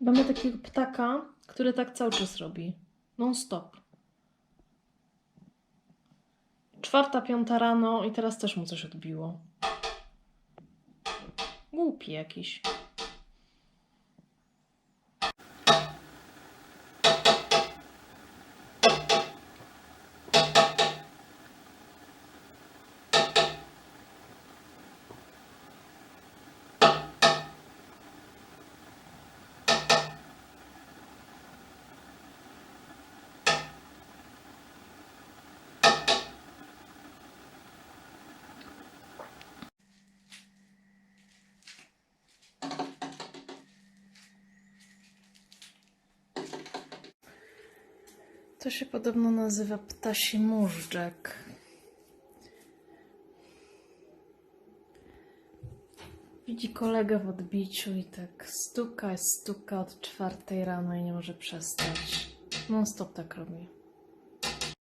Mamy takiego ptaka, który tak cały czas robi. Non stop. Czwarta, piąta rano i teraz też mu coś odbiło. Głupi jakiś. To się podobno nazywa ptasi móżdżek. Widzi kolegę w odbiciu i tak stuka, stuka od czwartej rano i nie może przestać. Non stop tak robi.